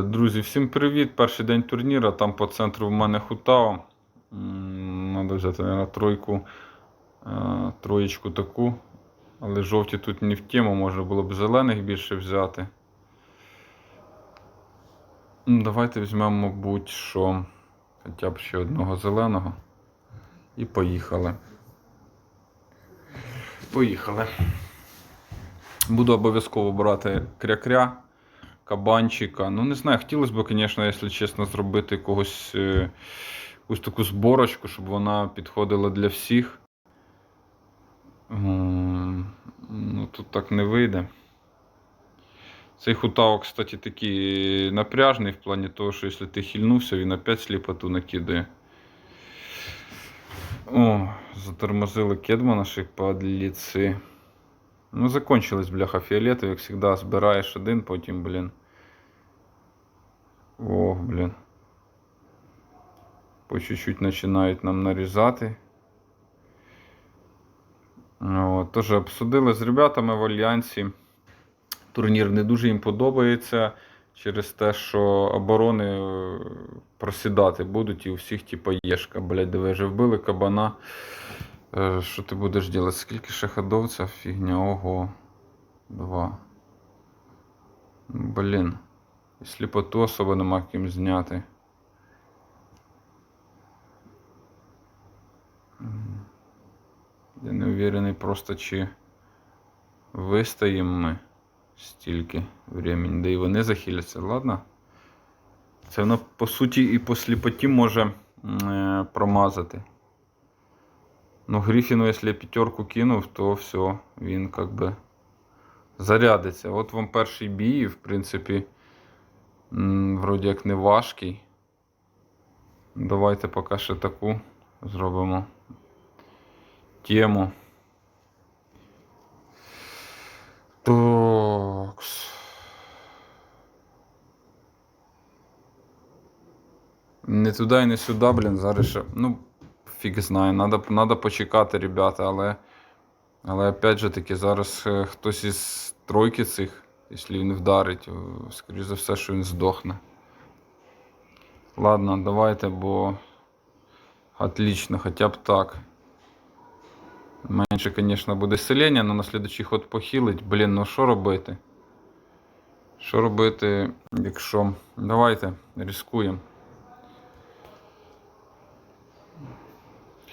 Друзі, всім привіт! Перший день турніра. Там по центру в мене хутао. Треба взяти на тройку, е, троєчку таку. Але жовті тут не в тему, можна було б зелених більше взяти. Ну, Давайте візьмемо, мабуть, що хоча б ще одного зеленого. І поїхали. Поїхали. Буду обов'язково брати кря-кря, кабанчика. Ну, не знаю, хотілося б, звісно, якщо чесно, зробити когось е, якусь таку зборочку, щоб вона підходила для всіх. Ну, тут так не вийде. Цей хутао, кстати, такий напряжний в плані того, що якщо ти хильнувся, він опять сліпоту накидає. О, затормозили кедма наші подліці. Ну, закончилось, бляха, фіолетові, як завжди, збираєш один, потім, блін. Ох, блін. По чуть-чуть починають нам нарізати. От, Теж обсудили з ребятами в Альянсі. Турнір не дуже їм подобається через те, що оборони е, просідати будуть і у всіх, типа, єшка. Блядь, диви, вже вбили кабана. Е, Що ти будеш робити? Скільки ще фігня? Ого. Два. Блін. І сліпоту особо нема ким зняти. Я не уверений просто чи вистоїмо ми стільки времени. Да і вони захиляться, ладно? Це воно по суті і по сліпоті може е, промазати. Ну, Грифіну, якщо я п'ятерку кинув, то все, він как би зарядиться. От вам перший бій, в принципі, вроді як не важкий. Давайте поки ще таку зробимо тему. Такс. Не туди і не сюди, блін, зараз ще. Ну, фіг знає, надо, надо почекати, ребята, але. Але опять же таки, зараз е, хтось із тройки цих, якщо він вдарить, скоріш за все, що він здохне. Ладно, давайте, бо. Отлично, хоча б так. Менше, звісно, буде селення, але на слідчий ход похилить. Блін, ну що робити? Що робити, якщо. Давайте, рискуємо.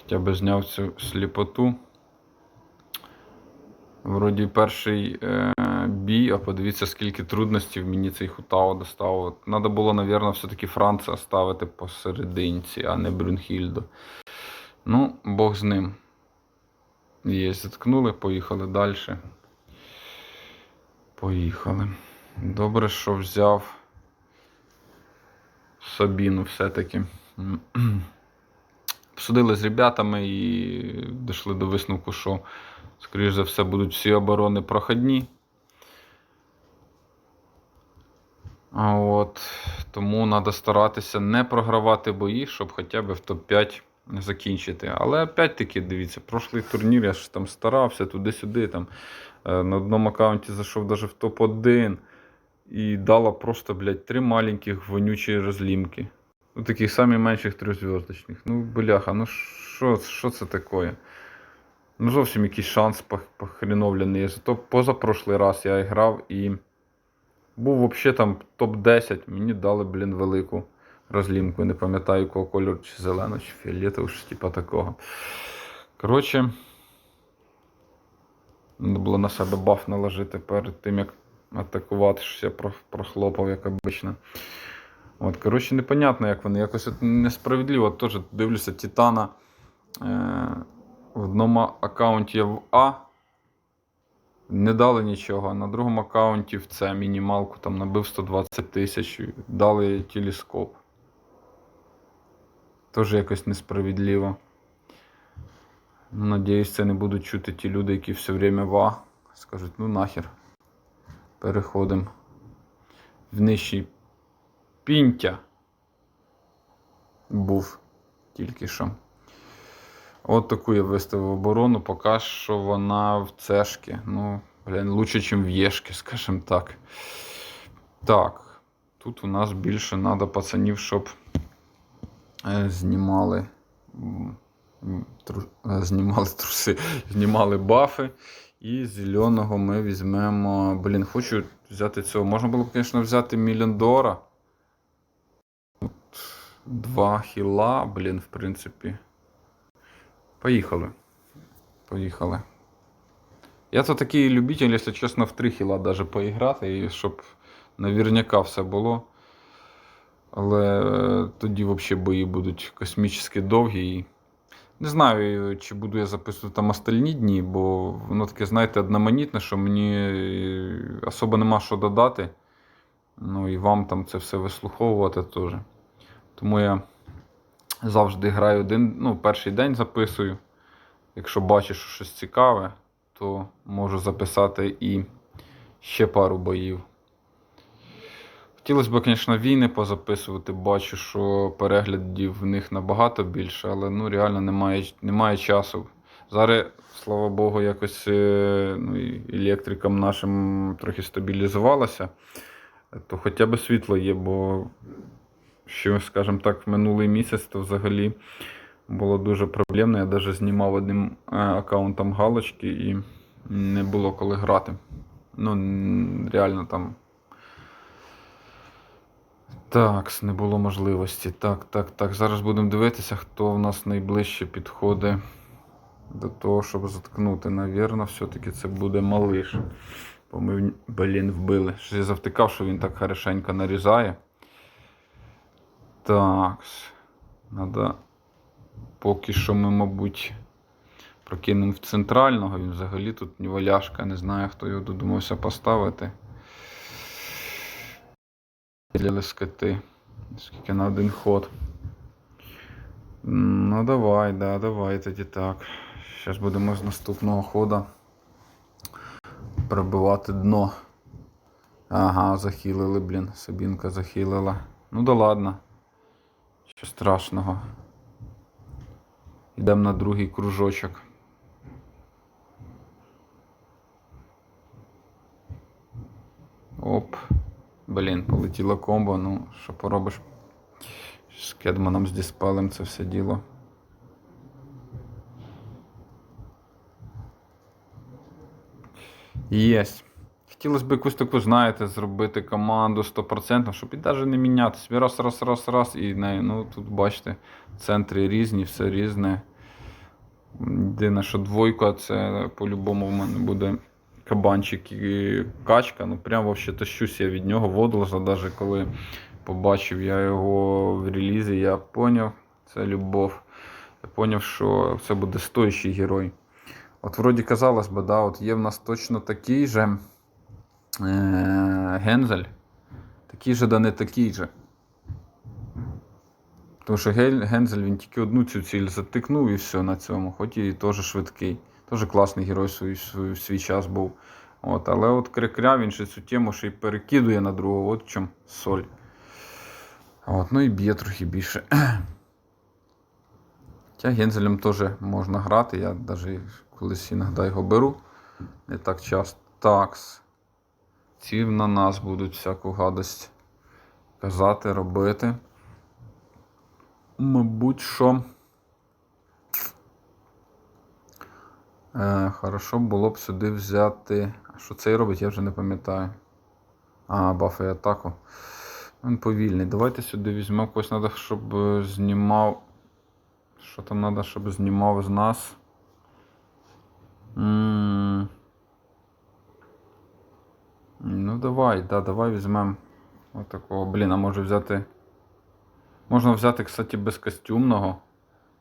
Хоча б зняв цю сліпоту. Вроді перший е, бій, а подивіться, скільки трудностей мені цей хутао доставив. Треба було, мабуть, все-таки Франца ставити посерединці, а не Брюнхільду. Ну, Бог з ним. Є, заткнули, поїхали далі. Поїхали. Добре, що взяв Сабіну все-таки. Обсудили з ребятами і дійшли до висновку, що, скоріш за все, будуть всі оборони проходні. От, тому треба старатися не програвати бої, щоб хоча б в топ-5 закінчити. Але опять-таки, дивіться, прошлий турнір я ж там старався туди-сюди. Там, е, на одному аккаунті зайшов навіть в топ-1 і дала просто, блядь, три маленьких вонючі розлімки. Ну, таких самих менших трьохзв'язочних. Ну, бляха, ну що, це таке? Ну, зовсім якийсь шанс пох- похреновлений. Зато позапрошлий раз я грав і був взагалі там топ-10. Мені дали, блін, велику розлімку. Не пам'ятаю, якого кольору, чи зеленого, чи фіолетового, щось типа такого. Коротше, треба було на себе баф наложити перед тим, як атакувати, щось я прохлопав, як обично. От, коротше, непонятно, як вони. Якось от несправедливо. Теж дивлюся, Титана е, в одному аккаунті я в А. Не дали нічого, на другому аккаунті в С мінімалку там набив 120 тисяч, дали телескоп. Теж якось несправедливо. Ну, Надіюсь, це не будуть чути ті люди, які все время в А. Скажуть, ну нахер. Переходимо в нижчий Пінтя був тільки що. От таку я виставив оборону, поки що вона в цешки. Ну, блін, лучше, ніж в Єшки, скажімо так. Так. Тут у нас більше треба пацанів, щоб е, знімали, тру- е, знімали труси, знімали бафи. І зеленого ми візьмемо. Блін, хочу взяти цього. Можна було б, звісно, взяти Міліндора. Два хіла, блін, в принципі. Поїхали. Поїхали. Я то такий любитель, якщо чесно, в три хіла даже поіграти, і щоб наверняка все було. Але е, тоді взагалі бої будуть космічно довгі. І... Не знаю, чи буду я записувати там остальні дні, бо воно таке, знаєте, одноманітне, що мені е, особо нема що додати. Ну і вам там це все вислуховувати теж. Тому я завжди граю один, ну, перший день записую. Якщо бачу, що щось цікаве, то можу записати і ще пару боїв. Хотілося б, звісно, війни позаписувати. Бачу, що переглядів в них набагато більше, але ну, реально немає, немає часу. Зараз, слава Богу, якось е, ну, електрикам нашим трохи стабілізувалося, то хоча б світло є, бо ще, скажімо так, минулий місяць то взагалі було дуже проблемно. Я навіть знімав одним е, аккаунтом галочки і не було коли грати. Ну, реально там. Так, не було можливості. Так, так, так. Зараз будемо дивитися, хто в нас найближче підходить до того, щоб заткнути. Навірно, все-таки це буде малиш. Бо ми, блін, вбили. Я завтикав, що він так хорошенько нарізає. Так. Надо. Поки що ми, мабуть, прокинемо в центрального. Він взагалі тут неваляшка. Не знаю, хто його додумався поставити. Діли скоти. Скільки на один ход. Ну давай, да, давай тоді так. Зараз будемо з наступного хода пробивати дно. Ага, захилили, блін. Сабінка захилила. Ну да ладно. Що страшного. Йдемо на другий кружочок. Оп. Блін, полетіло комбо, ну, що поробиш? З Кедманом, з Діспалем це все діло. Єсть. Хотілося б якусь таку, знаєте, зробити команду 100%, щоб і навіть не мінятися. Раз, раз, раз, раз, і ну тут бачите, центри різні, все різне. Єдине, що двойка, це по-любому в мене буде кабанчик і качка. Ну прям вообще тащусь я від нього водолаза, навіть коли побачив я його в релізі, я поняв, це любов. Я поняв, що це буде стоящий герой. От вроді казалось би, да, от є в нас точно такий же Гензель, такий же, да не такий же. Тому що Гензель він тільки одну цю ціль затикнув і все на цьому, хоч і теж швидкий. Теж класний герой свій, свій, час був. От, але от Крикря він ще цю тему ще й перекидує на другого, от чому соль. От, ну і б'є трохи більше. Хоча Гензелем теж можна грати, я навіть колись іноді його беру. Не так часто. Такс. Ці на нас будуть всяку гадость казати, робити. Мабуть, що. Е, хорошо було б сюди взяти. Що цей робить, я вже не пам'ятаю. А, бафи атаку. Він повільний. Давайте сюди візьмемо когось, треба, щоб е, знімав. Що там треба, щоб знімав з нас? м Ну давай, да, давай візьмемо отакого. Блін, а може взяти. Можна взяти, кстати, безкостюмного.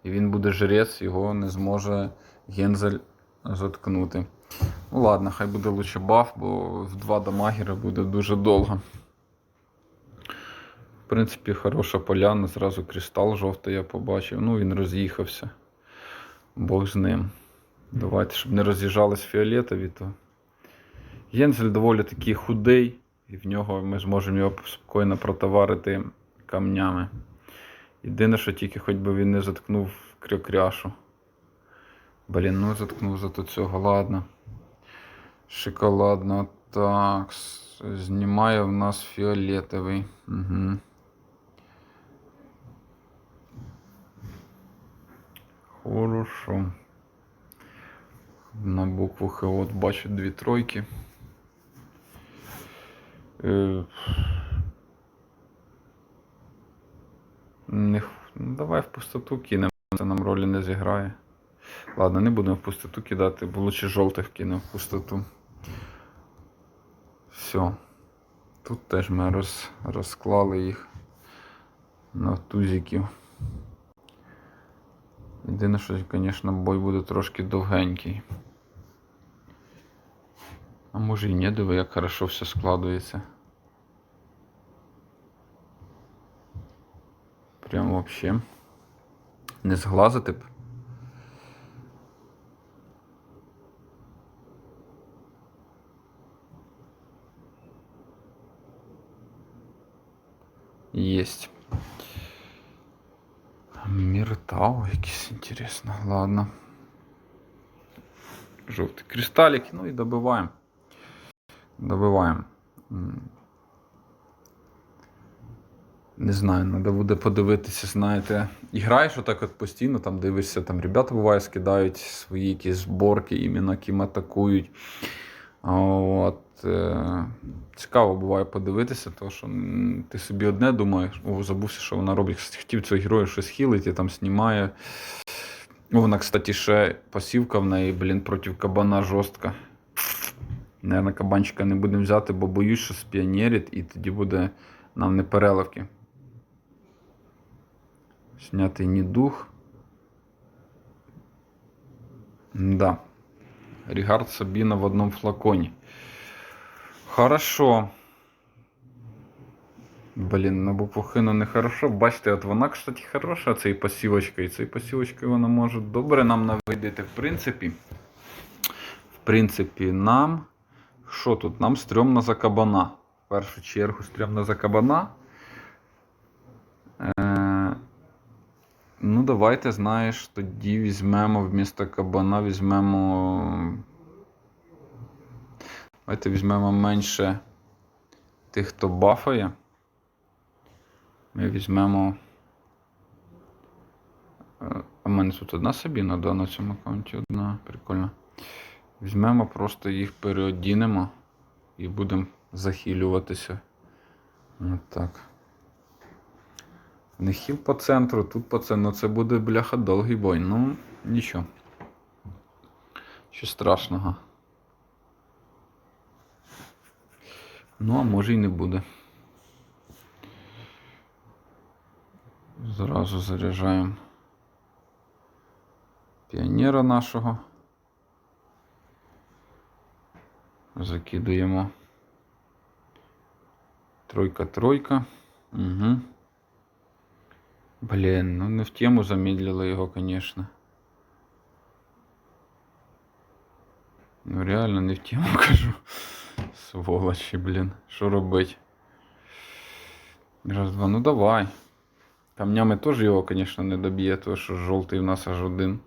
І він буде жрець, його не зможе Гензель заткнути. Ну ладно, хай буде лучше баф, бо в два дамагера буде дуже довго. В принципі, хороша поляна, зразу кристал жовтий я побачив. Ну, він роз'їхався. Бог з ним. Давайте, щоб не роз'їжджались фіолетові, то. Гензель доволі такий худий, і в нього ми зможемо його спокійно протоварити камнями. Єдине, що тільки хоч би він не заткнув крякряшу. Блін, ну заткнув зато цього, ладно. Шоколадно. Так. Знімає в нас фіолетовий. Угу. Хорошо. На букву Х от бачу дві тройки. Е, Не, ну, давай в пустоту кинемо, це нам ролі не зіграє. Ладно, не будемо в пустоту кидати, бо лучше жовтих кинемо в пустоту. Все. Тут теж ми роз, розклали їх на тузиків. Єдине, що, звісно, бой буде трошки довгенький. А може і ні, диви, як хорошо все складується. Прям вообще. Не зглазити б. Есть. Миртау якийсь інтересно. Ладно. Жовтий кристалик, ну і добиваємо. Добиваємо. Не знаю, треба буде подивитися, знаєте. І граєш отак от постійно, там дивишся, там ребята буває скидають свої якісь зборки, іменно ким атакують. От, е, цікаво буває подивитися, тому що ти собі одне думаєш, о, забувся, що вона робить. Хотів цього героя щось хілить і там знімає. Вона, кстати, ще пасівка в неї, блін, проти кабана жорстка. Наверно, кабанчика не будемо взяти, бо боюсь, що спіонерить, і тоді буде нам не переливки. Снятий недух. Да. Рігард Сабіна в одному флаконі. Хорошо. Блін, на букву Х ну нехорошо. Бачите, от вона, кстати, хороша, цей посівочка. І цей посівочкою вона може добре нам навидити. В принципі. В принципі, нам. Що тут? Нам стрьомно за кабана. В першу чергу стрьомно за кабана. Е, ну, давайте, знаєш, тоді візьмемо вмісто кабана, візьмемо. Давайте візьмемо менше тих, хто бафає. Ми візьмемо. Е, А в мене тут одна да, на цьому аккаунті одна. Прикольно. Візьмемо, просто їх переодінемо і будемо захилюватися. От так. Не хіл по центру, тут по центру. Ну це буде бляха довгий бой. Ну, нічого. Що страшного. Ну, а може і не буде. Зразу заряджаємо піонера нашого. Закидуємо. Тройка-тройка. Угу. Блін, ну не в тему замедлило його, конечно. Ну реально не в тему кажу. Сволочі, блін. Що робить? Раз, два, ну давай. Камнями теж його, конечно, не доб'є, тому що жовтий в нас аж один.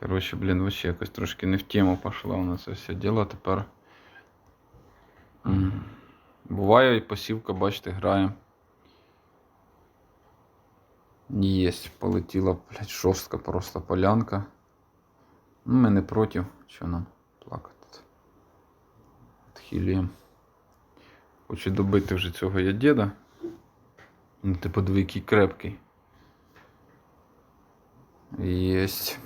Коротше, блін, вообще якось трошки не в тему пішло у нас це все діло тепер. Буває і посівка, бачите, грає. Єсть, полетіла, блядь, жорстка просто полянка. Ну, ми не проти, що нам плакати. Відхилюємо. Хочу добити вже цього я діда. Ну, ти подиви, який крепкий. Єсть.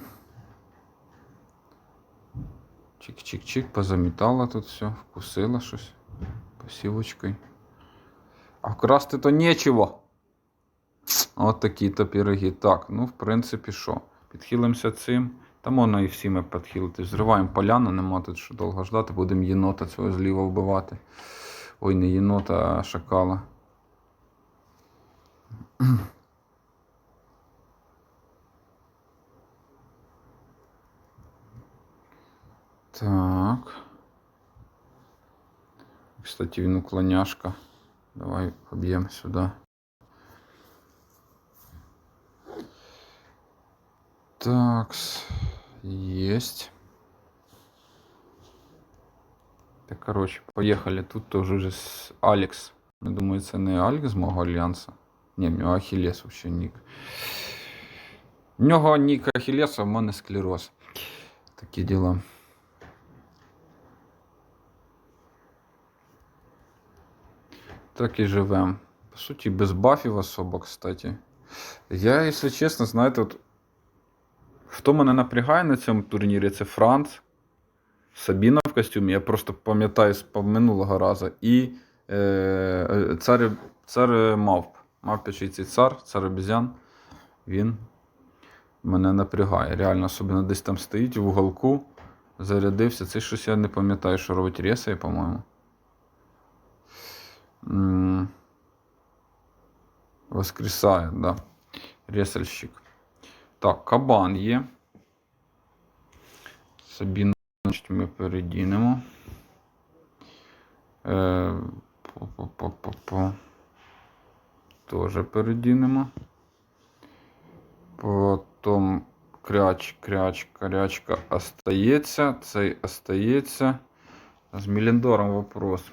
Чик-чик-чик, позамітала тут все, вкусила щось посівочкою. А вкрасти то нічого. От такі то пироги. Так, ну, в принципі, що? Підхилимося цим. Та можна і всі ми підхилити. Зриваємо поляну, нема тут що довго ждати. Будемо єнота цього зліва вбивати. Ой, не єнота, а шакала. Так. Кстати, він уклоняшка. Давай поб'ємо сюди. Так, есть. Так, коротше, поїхали. Тут теж уже з Алекс. Я думаю, це не Алекс з мого альянсу. Ні, в нього Ахілес взагалі нік. В нього нік Ахілес, а в мене склероз. Такі діла. Так і живем. По суті, без бафів особо, кстати. Я, якщо чесно, знаєте, от хто мене напрягає на цьому турнірі, це Франц. Сабіна в костюмі, я просто пам'ятаю з минулого разу. І е, е, цар, цар мавп. Мавпячий цей цар, цар обізян. Він мене напрягає. Реально, особливо десь там стоїть в уголку, зарядився. Це щось я не пам'ятаю, що робить Рєсей, по-моєму. Воскресає, да. Ресельщик. Так, кабан є. Сабіну значить, ми передінемо. Е, по-по-по-по-по. Тоже передінемо. Потім кряч, кряч, крячка остається. Цей остається. З Міліндором вопрос.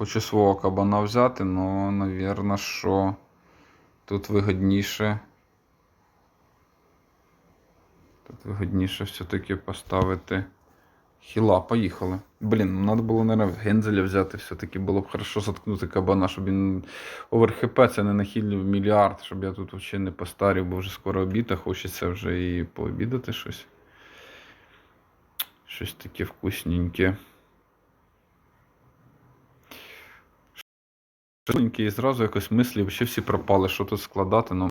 Хочу свого кабана взяти, але, навірно, що тут вигідніше. Тут вигідніше все-таки поставити хіла. Поїхали. Блін, треба було, мабуть, гензеля взяти. Все-таки було б хорошо заткнути кабана, щоб він. Овер ХП це не нахилів мільярд, щоб я тут взагалі не постарів, бо вже скоро обід, а хочеться вже і пообідати щось. Щось таке вкусненьке. Швиденькі, і зразу якось мислі, ще всі пропали, що тут складати. Ну.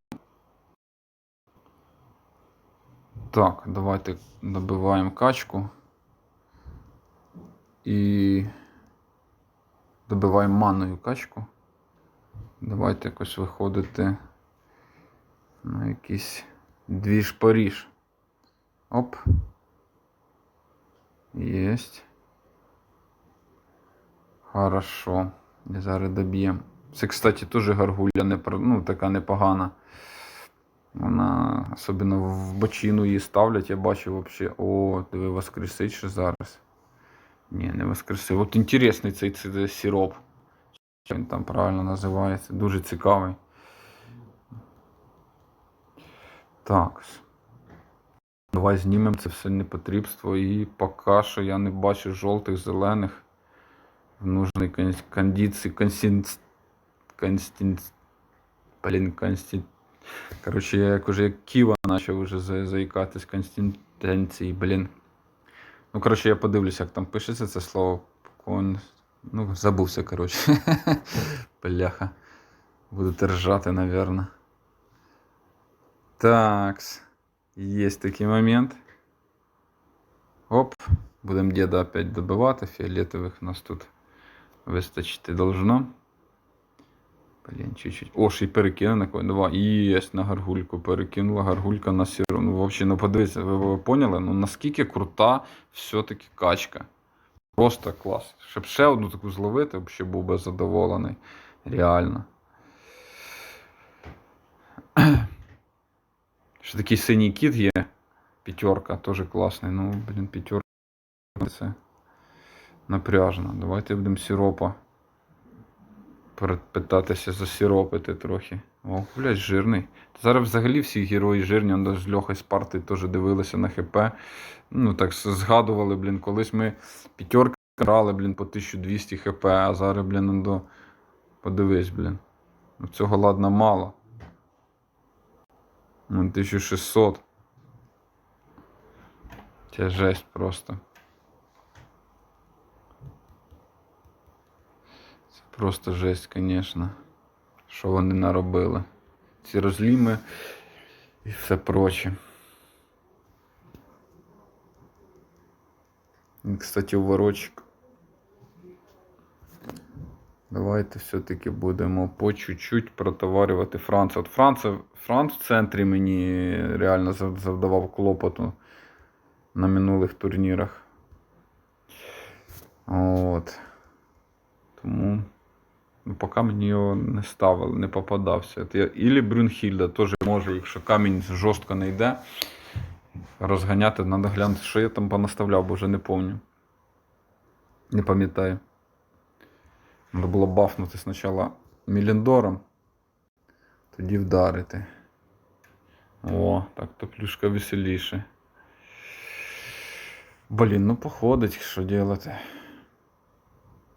Так, давайте добиваємо качку. І добиваємо манною качку. Давайте якось виходити на якийсь двіж Паріж. Оп. Єсть. Хорошо. І зараз доб'ємо. Це, кстати, теж гаргуля не, ну, така непогана. Вона особливо в бочину її ставлять, я бачу взагалі. О, диви, воскресить ще зараз. Ні, не воскресив. От інтересний цей, цей сироп. Що він там правильно називається. Дуже цікавий. Так. Давай знімемо це все непотрібство і поки що я не бачу жовтих, зелених нужной кон- кондиции, консинс... констинс... Блін, констин... Коротше, я як уже як Ківа почав вже за- заїкатись констинтенції, блін. Ну, коротше, я подивлюся, як там пишеться це слово. Кон... Ну, забувся, коротше. Бляха. Буду ржати, наверное. Такс. Есть такий момент. Оп. Будемо діда опять добивати. Фіолетових у нас тут Вистачити должно. Блін, чуть-чуть. О, ще й перекину на кого. Два. Єсть, на гаргульку перекинула. Гаргулька на сіру. Ну, взагалі, ну подивіться, ви, ви поняли? Ну наскільки крута все-таки качка. Просто клас. Щоб ще одну таку зловити, взагалі був би задоволений. Реально. Ще такий синій кіт є. П'ятерка, теж класний. Ну, блін, п'ятерка. Це напряжно. Давайте будемо сиропа. Питатися засіропити трохи. О, блядь, жирний. Зараз взагалі всі герої жирні, он з Льохою з парти теж дивилися на ХП. Ну так згадували, блін, колись ми п'ятерки грали, блін, по 1200 хп, а зараз, блін, до... подивись, блін. Ну, Цього ладно мало. Ну, 1600. Це жесть просто. Просто жесть, звісно. Що вони наробили. Ці розліми і все проче. І, Кстати, уворочок. Давайте все-таки будемо по чуть-чуть протоварювати Франц. От Франц, Франц в центрі мені реально завдавав клопоту на минулих турнірах. От. Тому поки мені його не ставили, не попадався. Ілі Брюнхільда теж може, якщо камінь жорстко не йде, розганяти, треба глянути, що я там понаставляв, бо вже не пам'ятаю. Не пам'ятаю. Треба було бафнути спочатку Міліндором, тоді вдарити. О, так то плюшка веселіше. Блін, ну походить, що делати.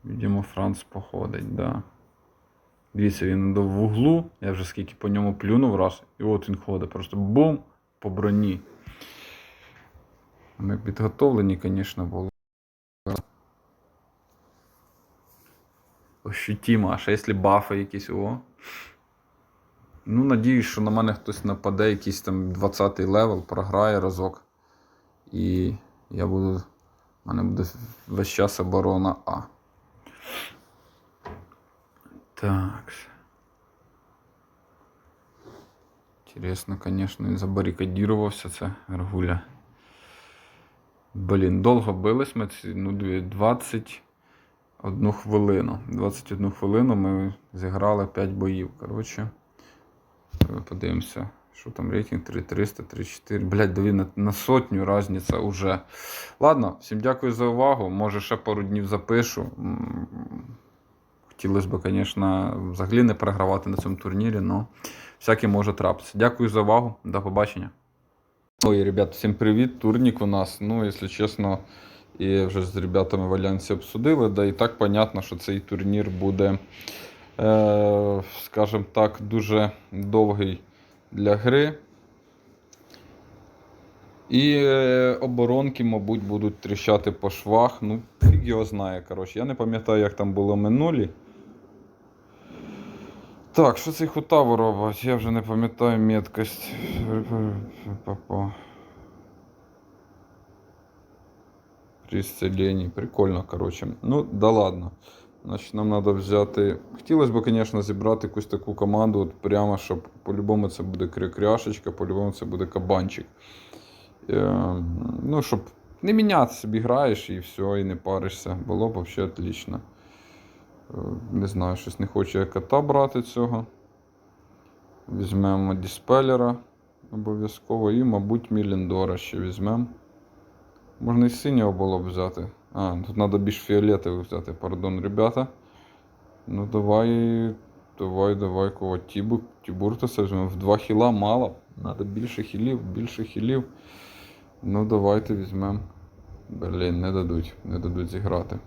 Видимо, Франц походить, да. Дивіться, він до в углу, я вже скільки по ньому плюнув раз, і от він ходить. Просто бум по броні. Ми підготовлені, звісно, були. Ощутимо, а ще якщо бафи якісь, о. Ну, надіюсь, що на мене хтось нападе, якийсь там 20-й левел, програє разок. І я буду. У мене буде весь час оборона А. Так. Інтересно, звісно, він забарикадірувався, це Аргуля. Блін, довго бились ми ці, ну, 21 хвилину. 21 хвилину ми зіграли 5 боїв. Коротше, подивимося, що там рейтинг 3300, 34. Блять, дові на, на сотню різниця уже. Ладно, всім дякую за увагу. Може, ще пару днів запишу. Хотілося б, звісно, взагалі не програвати на цьому турнірі, але всяке може трапитися. Дякую за увагу. До побачення. Ой, ребят, всім привіт. Турнік у нас. Ну, якщо чесно, і вже з ребятами в Альянсі обсудили. Да і так понятно, що цей турнір буде, е, скажімо так, дуже довгий для гри. І е, оборонки, мабуть, будуть тріщати по швах. Ну, фіг його знає. Коротше. Я не пам'ятаю, як там було минулі. Так, що цей хутаву робить? Я вже не пам'ятаю меткость. При. Прикольно, коротше. Ну, да ладно. Значить, нам треба взяти. Хотілося б, звісно, зібрати якусь таку команду, от прямо, щоб по-любому це буде крякряшечка, по-любому це буде кабанчик. Е, ну, щоб не міняти собі граєш і все, і не паришся. Було б взагалі отлично. Е, Не знаю, щось не хочу я кота брати цього. Візьмемо диспелера обов'язково і, мабуть, Міліндора ще візьмемо. Можна і синього було б взяти. А, тут треба більш фіолетовий взяти, пардон, ребята. Ну давай. Давай, давай, кого Тібу, Тібуртаса візьмемо. В два хіла мало. Треба більше хілів, більше хілів. Ну давайте візьмемо. Блін, не дадуть, не дадуть зіграти.